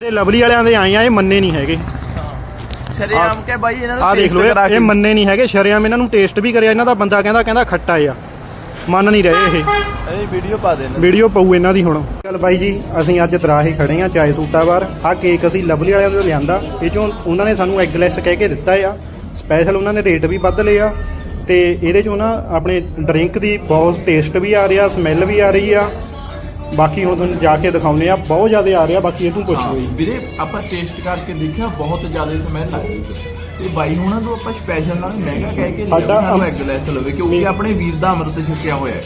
ਇਹ ਲਵਲੀ ਵਾਲਿਆਂ ਦੇ ਆਏ ਆ ਇਹ ਮੰਨੇ ਨਹੀਂ ਹੈਗੇ। ਸ਼ਰੇਆਮ ਕੇ ਬਾਈ ਇਹਨਾਂ ਨੂੰ ਦੇਖ ਲਓ ਇਹ- ਮੰਨੇ ਨਹੀਂ ਹੈਗੇ ਸ਼ਰਿਆਮ ਇਹਨਾਂ ਨੂੰ ਟੇਸਟ ਵੀ ਕਰਿਆ ਇਹਨਾਂ ਦਾ ਬੰਦਾ ਕਹਿੰਦਾ ਕਹਿੰਦਾ ਖੱਟਾ ਆ। ਮੰਨ ਨਹੀਂ ਰਹੇ ਇਹ। ਇਹ ਵੀਡੀਓ ਪਾ ਦੇਣਾ। ਵੀਡੀਓ ਪਊ ਇਹਨਾਂ ਦੀ ਹੁਣ। ਚਲ ਬਾਈ ਜੀ ਅਸੀਂ ਅੱਜ ਦਰਾਹੇ ਖੜੇ ਆ ਚਾਏ ਸੂਟਾ ਬਾਰ ਆਹ ਕੇਕ ਅਸੀਂ ਲਵਲੀ ਵਾਲਿਆਂ ਤੋਂ ਲਿਆਂਦਾ। ਇਹ ਚੋਂ ਉਹਨਾਂ ਨੇ ਸਾਨੂੰ ਐਗਲੈਸ ਕਹਿ ਕੇ ਦਿੱਤਾ ਆ। ਸਪੈਸ਼ਲ ਉਹਨਾਂ ਨੇ ਰੇਟ ਵੀ ਵੱਧ ਲਏ ਆ। ਤੇ ਇਹਦੇ ਚੋਂ ਨਾ ਆਪਣੇ ਡਰਿੰਕ ਦੀ ਬਹੁਤ ਟੇਸਟ ਵੀ ਆ ਰਿਹਾ ਸਮੈਲ ਵੀ ਆ ਰਹੀ ਆ। ਬਾਕੀ ਹੁਣ ਤੁਹਾਨੂੰ ਜਾ ਕੇ ਦਿਖਾਉਂਦੇ ਆ ਬਹੁਤ ਜ਼ਿਆਦਾ ਆ ਰਿਹਾ ਬਾਕੀ ਇਹ ਤੂੰ ਪੁੱਛ ਲਓ ਜੀ। ਵੀਰੇ ਆਪਾਂ ਟੇਸਟ ਕਰਕੇ ਦੇਖਿਆ ਬਹੁਤ ਜ਼ਿਆਦਾ ਸਮੈਲ ਲੱਗਦੀ ਤੇ ਬਾਈ ਹੁਣਾਂ ਤੋਂ ਆਪਾਂ ਸਪੈਸ਼ਲ ਨਾਲ ਮਹਿੰਗਾ ਕਹਿ ਕੇ ਸਾਡਾ ਸਾਡਾ ਅਮ- ਐਗ ਲੈਸ ਲਵੇ ਕਿਉਂਕਿ ਆਪਣੇ ਵੀਰ ਦਾ ਅੰਮ੍ਰਿਤ ਛਕਿਆ ਹੋਇਆ ਹੈ।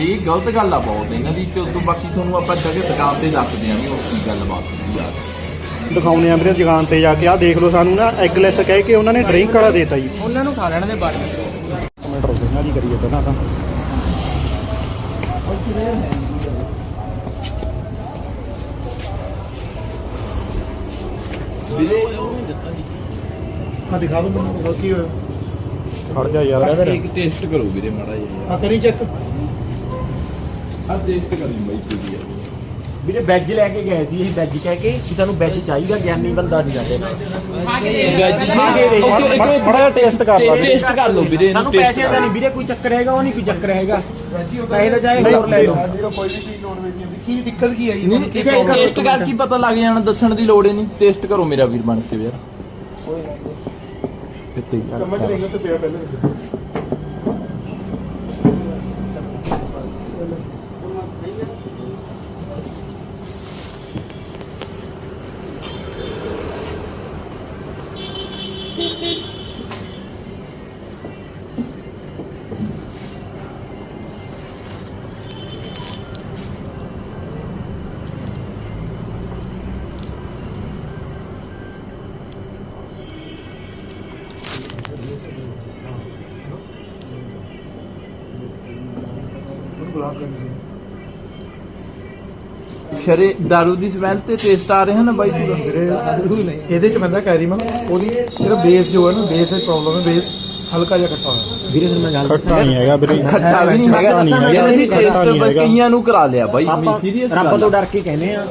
ਇਹ ਗਲਤ ਗੱਲ ਆ ਬਹੁਤ ਇਹਨਾਂ ਦੀ ਤੇ ਉਦੋਂ ਬਾਕੀ ਤੁਹਾਨੂੰ ਆਪਾਂ ਜਗ੍ਹਾ ਦੁਕਾਨ ਤੇ ਦੱਸਦੇ ਆਂ ਵੀ ਉਹ ਕੀ ਗੱਲਬਾਤ ਹੁੰਦੀ ਆ। ਦਿਖਾਉਂਦੇ ਆ ਵੀਰੇ ਦੁਕਾਨ ਤੇ ਜਾ ਕੇ। ਆ ਦੇਖ ਲਓ ਸਾਨੂੰ ਨਾ ਐਗਲੈਸ ਕਹਿ ਕੇ ਉਹਨਾਂ ਨੇ ਡਰਿੰਕ ਵਾਲਾ ਦੇਤਾ ਜੀ। ਉਹਨਾਂ ਨੂੰ ਖਾ ਲੈਣ ਦੇ ਬਾਰੇ ਮਿੰਟ ਰੁਕੋ ਇਹਨਾਂ ਦੀ ਕਰੀਏ ਪਹਿਲਾਂ ਤਾਂ। ਵੀਰੇ ਆ ਦਿਖਾ ਦੋ ਮੈਨੂੰ ਕੀ ਹੋਇਆ? ਖੜ ਜਾ ਯਾਰ ਇੱਕ ਟੇਸਟ ਕਰੋ ਵੀਰੇ ਮਾੜਾ ਜਿਹਾ ਆ ਕਰੀ ਚੈੱਕ ਆ ਟੇਸਟ ਕਰੀ ਬਾਈ ਕੀ ਆ ਵੀਰੇ ਵੈਜ ਲੈ ਕੇ ਗਏ ਸੀ ਇਹ ਵੈਜ ਕਹਿ ਕੇ ਕਿ ਸਾਨੂੰ ਵੈਜ ਚਾਹੀਦਾ ਗਿਆਨੀ ਬੰਦਾ ਨਹੀਂ ਸਾਡੇ ਬੜਾ ਟੇਸਟ ਕਰ ਲਾ ਟੇਸਟ ਕਰ ਲਓ ਵੀਰੇ ਸਾਨੂੰ ਇਹਨੂੰ ਪੈਸੇ ਦਾ ਨਹੀਂ ਵੀਰੇ ਕੋਈ ਚੱਕਰ ਹੈਗਾ ਉਹ ਨਹੀਂ ਕੋਈ ਚੱਕਰ ਹੈਗਾ। ਪੈਸੇ ਦਾ ਚਾਹੇ ਹੋਰ ਲੈ ਲਓ। ਕੀ ਦਿੱਕਤ ਕੀ ਆਈ ਕੀ check ਕਰੋ ਟੇਸਟ ਕਰ ਕੀ ਪਤਾ ਲੱਗ ਜਾਣਾ ਦੱਸਣ ਦੀ ਲੋੜ ਹੀ ਨਹੀਂ। ਟੇਸਟ ਕਰੋ ਮੇਰਾ ਵੀਰ ਬਣ ਕੇ ਯਾਰ। ਕਿੱਥੇ ਯਾਰ ਸਮਝ ਨਹੀਂ ਤੇ ਪਿਆ ਪਹਿਲੇ। ਸ਼ਰੇ ਦਾਰੂ ਦੀ ਸਮੈਲ ਤੇ ਟੇਸਟ ਆ ਰਿਹਾ ਨਾ ਬਾਈ? ਪੂਰਾ ਇਹਦੇ ਚ ਬੰਦਾ ਕੈਰੀਮਨ ਉਹਦੀ ਸਿਰਫ ਬੇਸ ਜੋ ਹੈ ਨਾ ਬੇਸ ਵਿੱਚ ਪ੍ਰੋਬਲਮ ਹੈ ਬੇਸ ਹਲਕਾ ਜਿਹਾ ਖੱਟਾ ਹੋਇਆ। ਵੀਰੇ ਫਿਰ ਮੈਂ ਗੱਲ ਖੱਟਾ ਨਹੀਂ ਹੈਗਾ ਵੀਰੇ। ਖੱਟਾ ਵੀ ਨਹੀਂ ਹੈਗਾ ਨਹੀਂ ਹੈਗਾ। ਯਾਰ ਅਸੀਂ ਖੱਟਾ ਟੇਸਟ ਨਹੀਂ ਹੈਗਾ। ਕਈਆਂ ਨੂੰ ਕਰਾ ਲਿਆ ਬਾਈ। ਆਪਾਂ ਸੀਰੀਅਸ ਰੱਬ ਤੋਂ ਡਰ ਕੇ ਕਹਿੰਦੇ ਆ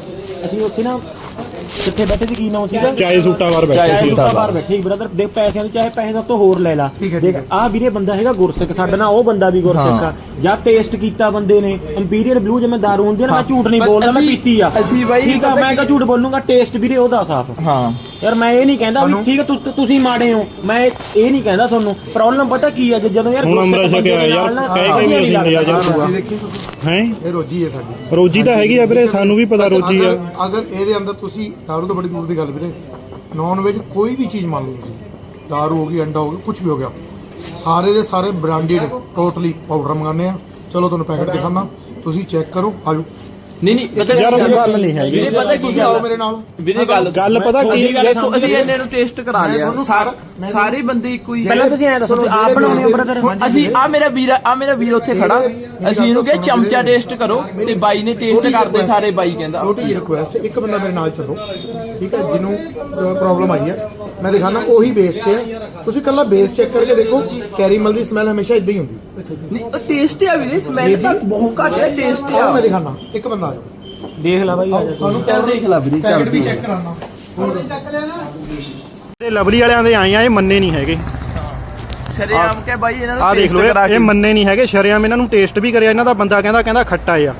ਅਸੀਂ ਉੱਥੇ ਨਾ ਕਿੱਥੇ ਬੈਠੇ ਸੀ ਕੀ ਨਾਮ ਸੀਗਾ? ਚਾਏ ਸੂਟਾ ਬਾਰ ਬੈਠੇ ਸੀ ਸੂਟਾ ਬਾਹਰ ਬੈਠੇ। ਬ੍ਰਦਰ ਦੇਖ ਪੈਸਿਆਂ ਦੇ ਚਾਹੇ ਪੈਸੇ ਦਾ ਤੋਂ ਹੋਰ ਲੈ ਲਾ। ਠੀਕ ਹੈ, ਦੇਖ ਠੀਕ ਵੀਰੇ ਬੰਦਾ ਹੈਗਾ ਗੁਰਸਿੱਖ ਸਾਡਾ ਨਾਲ ਉਹ ਬੰਦਾ ਵੀ ਗੁਰਸਿੱਖ ਆ। ਜਾਂ ਟੇਸਟ ਕੀਤਾ ਬੰਦੇ ਨੇ। ਇੰਪੀਰੀਅਲ ਬਲੂ ਜਿਵੇਂ ਦਾਰੂ ਹੁੰਦੀ ਆ ਨਾ ਮੈਂ ਝੂਠ ਨਹੀਂ ਬੋਲਦਾ ਮੈਂ ਅਸੀਂ- ਪੀਤੀ ਆ। ਅਸੀਂ ਬਾਈ ਠੀਕ ਆ ਪਤਾ ਮੈਂ ਕੀ- ਕਾ ਝੂਠ ਬੋਲੂੰਗਾ ਟੇਸਟ ਵੀਰੇ ਉਹਦਾ ਸਾਫ਼। ਹਾਂ। ਯਾਰ ਮੈਂ ਇਹ ਨਹੀਂ ਕਹਿੰਦਾ ਵੀ ਠੀਕ ਹੈ ਤੁ- ਤੁਸੀਂ ਮਾੜੇ ਹੋ। ਮੈਂ ਇਹ ਨਹੀਂ ਕਹਿੰਦਾ ਤੁਹਾਨੂੰ। ਪ੍ਰੋਬਲਮ ਪਤਾ ਕੀ ਹੈ ਜਦੋਂ ਯਾਰ ਹੁਣ ਅੰਮ੍ਰਿਤ ਛਕਿਆ ਦੇ ਯਾਰ, ਕਹਿ ਕੇ ਵੀ ਅਸੀਂ ਦੇਖੀ ਤੁਸੀਂ। ਹੈ? ਇਹ ਰੋਜੀ ਹੈ ਸਾਡੀ। ਰੋਜੀ ਤਾਂ ਹੈਗੀ ਆ ਵੀਰੇ ਸਾਨੂੰ ਵੀ ਪਤਾ ਰੋਜੀ ਆ। ਅਗਰ- ਅਗਰ ਇਹਦੇ ਅੰਦਰ ਤੁਸੀਂ ਦਾਰੂ ਤੋਂ ਬੜੀ ਦੂਰ ਦੀ ਗੱਲ ਵੀਰੇ ਨਾਨ ਵੇਜ ਕੋਈ ਵੀ ਚੀਜ਼ ਮੰਨ ਲਓ ਤੁਸੀਂ। ਦਾਰੂ ਹੋ ਗਈ ਅੰਡਾ ਹੋ ਗਿਆ ਕੁਝ ਵੀ ਹੋ ਗਿਆ। ਸਾਰੇ ਦੇ ਸਾਰੇ ਬ੍ਰਾਂਡਡ ਟੋਟਲੀ ਪਾਊਡਰ ਮੰਗਾਉਂਦੇ ਆ। ਚਲੋ ਤੁਹਾਨੂੰ ਪੈਕਟ ਦਿਖਾਣਾ ਤੁਸੀਂ ਚੈੱਕ ਕਰੋ ਆਜੋ ਨਹੀਂ ਨਹੀਂ ਪਤਾ ਯਾਰ ਕੀ ਗੱਲ ਨਹੀਂ ਹੈਗੀ। ਵੀਰੇ ਪਤਾ ਕੀ ਤੁਸੀਂ ਗੱਲ ਆਓ ਆ? ਮੇਰੇ ਨਾਲ। ਵੀਰੇ ਗੱਲ ਗੱਲ ਪਤਾ ਕੀ ਉਹੀ ਗੱਲ ਦੇਖੋ ਅਸੀਂ ਇਹਨੇ ਨੂੰ ਟੇਸਟ ਕਰਾ ਮੈਂ ਲਿਆ ਤੁਹਾਨੂੰ ਸਾਰ- ਮੈਂ- ਸਾਰੇ ਬੰਦੇ ਇੱਕੋ ਹੀ ਪਹਿਲਾਂ ਤੁਸੀਂ ਐ ਦੱਸੋ ਤੁਸੀਂ ਆਪ ਬਣਾਉਣੇ ਹੋ ਬ੍ਰਦਰ ਹੁਣ ਅਸੀਂ ਆ ਮੇਰਾ ਵੀਰ ਆ ਮੇਰਾ ਵੀਰ ਉੱਥੇ ਖੜਾ। ਅਸੀਂ ਇਹਨੂੰ ਕਿਹਾ ਚਮਚਾ ਟੇਸਟ ਕਰੋ ਤੇ ਬਾਈ ਨੇ ਟੇਸਟ ਕਰਦੇ ਸਾਰੇ ਬਾਈ ਕਹਿੰਦਾ। ਛੋਟੀ ਜਿਹੀ ਰਿਕੁਐਸਟ ਇੱਕ ਬੰਦਾ ਮੇਰੇ ਨਾਲ ਚੱਲੋ। ਠੀਕ ਹੈ ਜਿਹਨੂੰ ਪ੍ਰੋਬਲਮ ਆਈ ਹੈ। ਮੈਂ ਦਿਖਾਣਾ ਉਹੀ ਬੇਸ ਤੇ ਤੁਸੀਂ ਕੱਲਾ ਬੇਸ ਚੈੱਕ ਕਰਕੇ ਦੇਖੋ ਕੈਰੀਮਲ ਦੀ ਸਮੈਲ ਹਮੇਸ਼ਾ ਇਦਾਂ ਹੀ ਹੁੰਦੀ ਨਹੀਂ ਉਹ ਟੇਸਟ ਆ ਵੀਰੇ ਸਮੈਲ ਤਾਂ ਬਹੁਤ ਘੱਟ ਹੈ ਟੇਸਟ ਆ। ਮੈਂ ਦਿਖਾਣਾ ਇੱਕ ਬੰਦਾ। ਦੇਖ ਲੈ ਬਾਈ ਆ ਜਾ ਤੁਹਾਨੂੰ ਚੱਲ ਦੇਖ ਲੈ ਵੀਰੇ ਚੱਲ ਪੈਕਟ ਵੀ ਚੈੱਕ ਕਰਾਣਾ ਇਹ ਲਵਲੀ ਵਾਲਿਆਂ ਦੇ ਆਏ ਆ ਇਹ ਮੰਨੇ ਨਹੀਂ ਹੈਗੇ। ਸ਼ਰੇਆਮ ਕੇ ਬਾਈ ਇਹਨਾਂ ਨੂੰ ਆ ਦੇਖ ਲਓ ਕਰਾ ਇਹ- ਕੇ। ਇਹ ਮੰਨੇ ਨਹੀਂ ਹੈਗੇ ਸ਼ਰਿਆਮ ਇਹਨਾਂ ਨੂੰ ਟੇਸਟ ਵੀ ਕਰਿਆ ਇਹਨਾਂ ਦਾ ਬੰਦਾ ਕਹਿੰਦਾ ਕਹਿੰਦਾ ਖੱਟਾ ਆ।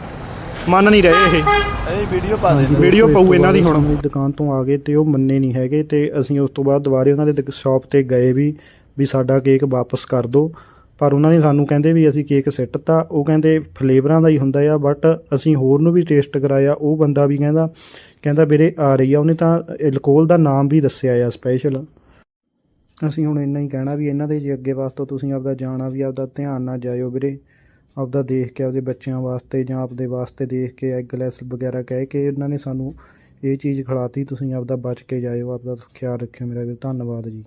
ਮੰਨ ਨਹੀਂ ਰਹੇ ਇਹ। ਇਹ ਵੀਡੀਓ ਪਾ ਦੇਣਾ ਵੀਡੀਓ ਪਊ ਇਹਨਾਂ ਦੀ ਹੁਣ। ਦੁਕਾਨ ਤੋਂ ਆ ਗਏ ਤੇ ਉਹ ਮੰਨੇ ਨਹੀਂ ਹੈਗੇ ਤੇ ਅਸੀਂ ਉਸ ਤੋਂ ਬਾਅਦ ਦੁਬਾਰੇ ਉਹਨਾਂ ਦੇ ਸ਼ਾਪ ਤੇ ਗਏ ਵੀ ਵੀ ਸਾਡਾ ਕੇਕ ਵਾਪਸ ਕਰ ਦਿਓ। ਪਰ ਉਹਨਾਂ ਨੇ ਸਾਨੂੰ ਕਹਿੰਦੇ ਵੀ ਅਸੀਂ ਕੇਕ ਸਿੱਟ ਤਾ, ਉਹ ਕਹਿੰਦੇ ਫਲੇਵਰਾਂ ਦਾ ਹੀ ਹੁੰਦਾ ਆ ਬਟ ਅਸੀਂ ਹੋਰ ਨੂੰ ਵੀ ਟੇਸਟ ਕਰਾਇਆ, ਉਹ ਬੰਦਾ ਵੀ ਕਹਿੰਦਾ ਕਹਿੰਦਾ ਵੀਰੇ ਆ ਰਹੀ ਆ, ਉਹਨੇ ਤਾਂ ਐਲਕੋਹਲ ਦਾ ਨਾਮ ਵੀ ਦੱਸਿਆ ਆ ਸਪੈਸ਼ਲ ਅਸੀਂ ਹੁਣ ਇੰਨਾ ਹੀ ਕਹਿਣਾ ਵੀ ਇਹਨਾਂ ਦੇ ਜੇ ਅੱਗੇ ਵਾਸਤੇ ਤੁਸੀਂ ਆਪਦਾ ਜਾਣਾ ਵੀ, ਆਪਦਾ ਧਿਆਨ ਨਾਲ ਜਾਇਓ ਵੀਰੇ, ਆਪਦਾ ਦੇਖ ਕੇ ਆਪਦੇ ਬੱਚਿਆਂ ਵਾਸਤੇ ਜਾਂ ਆਪਦੇ ਵਾਸਤੇ ਦੇਖ ਕੇ ਐਗਲੈਸ ਵਗੈਰਾ ਕਹਿ ਕੇ ਇਹਨਾਂ ਨੇ ਸਾਨੂੰ ਇਹ ਚੀਜ਼ ਖਿਲਾਤੀ, ਤੁਸੀਂ ਆਪਦਾ ਬਚ ਕੇ ਜਾਇਓ, ਆਪਦਾ ਖਿਆਲ ਰੱਖਿਓ ਮੇਰਾ ਵੀ ਧੰਨਵਾਦ ਜੀ।